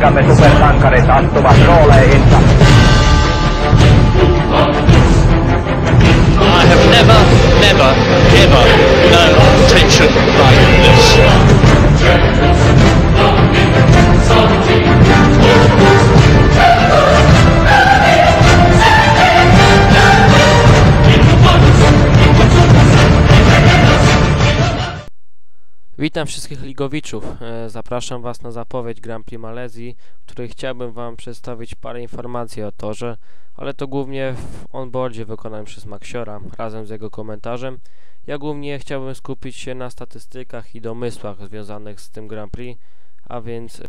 poikamme supersankarit astuvat rooleihinsa. I have never, never, ever known tension Witam wszystkich ligowiczów. E, Zapraszam Was na zapowiedź Grand Prix Malezji, w której chciałbym Wam przedstawić parę informacji o torze, ale to głównie w onboardzie wykonanym przez Maxiora razem z jego komentarzem. Ja głównie chciałbym skupić się na statystykach i domysłach związanych z tym Grand Prix, a więc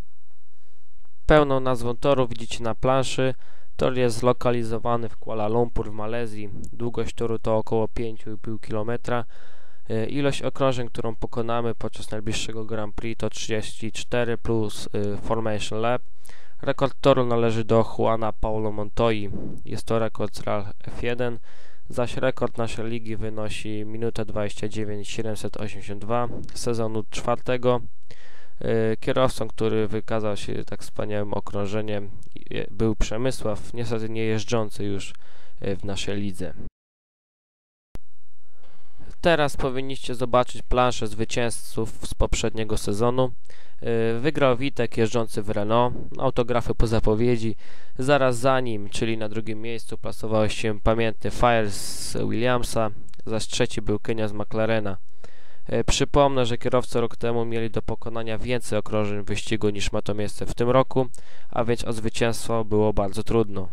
pełną nazwą toru widzicie na planszy. Tor jest zlokalizowany w Kuala Lumpur w Malezji. Długość toru to około 5,5 km. E, Ilość okrążeń, którą pokonamy podczas najbliższego Grand Prix to 34 plus y, Formation Lab. Rekord toru należy do Juana Paulo Montoyi. Jest to rekord z RAL F1, zaś rekord naszej ligi wynosi minutę 29 782 sezonu czwartego. Y, Kierowcą, który wykazał się tak wspaniałym okrążeniem był Przemysław, niestety nie jeżdżący już w naszej lidze. Teraz powinniście zobaczyć planszę zwycięzców z poprzedniego sezonu. Yy, Wygrał Witek jeżdżący w Renault, autografy po zapowiedzi. Zaraz za nim, czyli na drugim miejscu, plasował się pamiętny Fire z Williamsa, zaś trzeci był Kenia z McLarena. Yy, Przypomnę, że kierowcy rok temu mieli do pokonania więcej okrążeń wyścigu niż ma to miejsce w tym roku, a więc o zwycięstwo było bardzo trudno.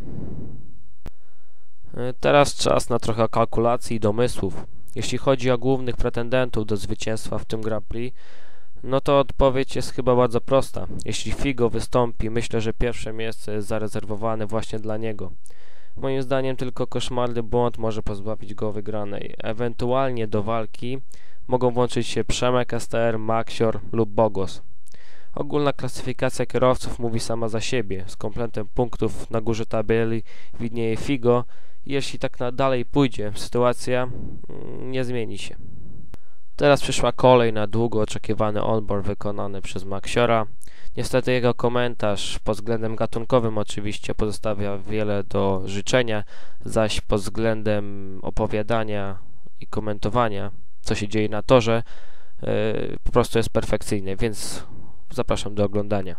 Yy, Teraz czas na trochę kalkulacji i domysłów. Jeśli chodzi o głównych pretendentów do zwycięstwa w tym Grand Prix, no to odpowiedź jest chyba bardzo prosta. Jeśli Figo wystąpi, myślę, że pierwsze miejsce jest zarezerwowane właśnie dla niego. Moim zdaniem tylko koszmarny błąd może pozbawić go wygranej. Ewentualnie do walki mogą włączyć się Przemek STR, Maxior lub Bogos. Ogólna klasyfikacja kierowców mówi sama za siebie. Z kompletem punktów na górze tabeli widnieje Figo, jeśli tak dalej pójdzie, sytuacja mm, nie zmieni się. Teraz przyszła kolej na długo oczekiwany onboard wykonany przez Maxiora. Niestety jego komentarz pod względem gatunkowym oczywiście pozostawia wiele do życzenia, zaś pod względem opowiadania i komentowania, co się dzieje na torze, yy, po prostu jest perfekcyjny, więc zapraszam do oglądania.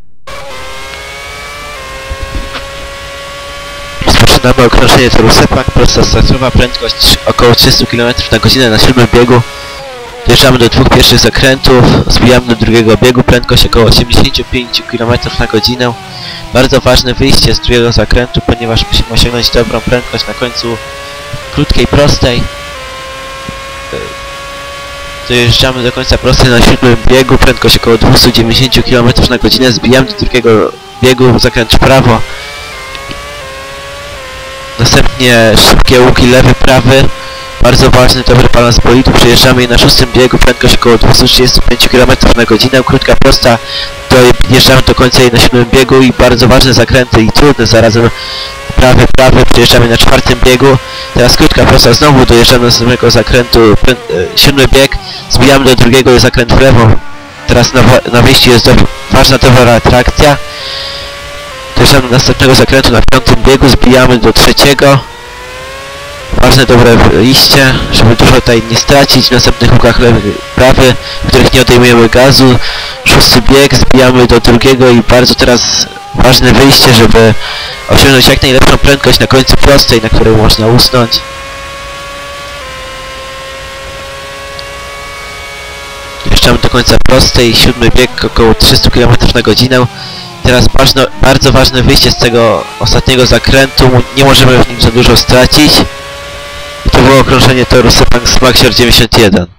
Rozpoczynamy okrążenie toru Sepak, prosta startowa, prędkość około 30 km na godzinę na siódmym biegu. Dojeżdżamy do dwóch pierwszych zakrętów, zbijamy do drugiego biegu, prędkość około 85 km na godzinę. Bardzo ważne wyjście z drugiego zakrętu, ponieważ musimy osiągnąć dobrą prędkość na końcu krótkiej, prostej. Dojeżdżamy do końca prostej na siódmym biegu, prędkość około 290 km na godzinę, zbijamy do drugiego biegu, zakręt w prawo. Następnie szybkie łuki lewy, prawy. Bardzo ważny, dobry balans bolidu. Przejeżdżamy je na szóstym biegu, prędkość około 235 km na godzinę. Krótka, prosta. Dojeżdżamy do końca jej na siódmym biegu i bardzo ważne zakręty i trudne zarazem. Prawy, prawy. Przejeżdżamy na czwartym biegu. Teraz krótka, prosta. Znowu dojeżdżamy do następnego zakrętu. Prę- e, siódmy bieg. Zbijamy do drugiego i zakręt w lewo. Teraz na, na wyjściu jest do, ważna dobra trakcja. Dojeżdżamy do następnego zakrętu na piątym biegu, zbijamy do trzeciego. Ważne dobre wyjście, żeby dużo tutaj nie stracić. W następnych łukach lewy, prawy, w których nie odejmujemy gazu. Szósty bieg, zbijamy do drugiego i bardzo teraz ważne wyjście, żeby osiągnąć jak najlepszą prędkość na końcu prostej, na której można usnąć. Dojeżdżamy do końca prostej, siódmy bieg około 300 km na godzinę. Teraz ważno, bardzo ważne wyjście z tego ostatniego zakrętu, nie możemy w nim za dużo stracić. I to było okrążenie toru Sepang Smaxior 91.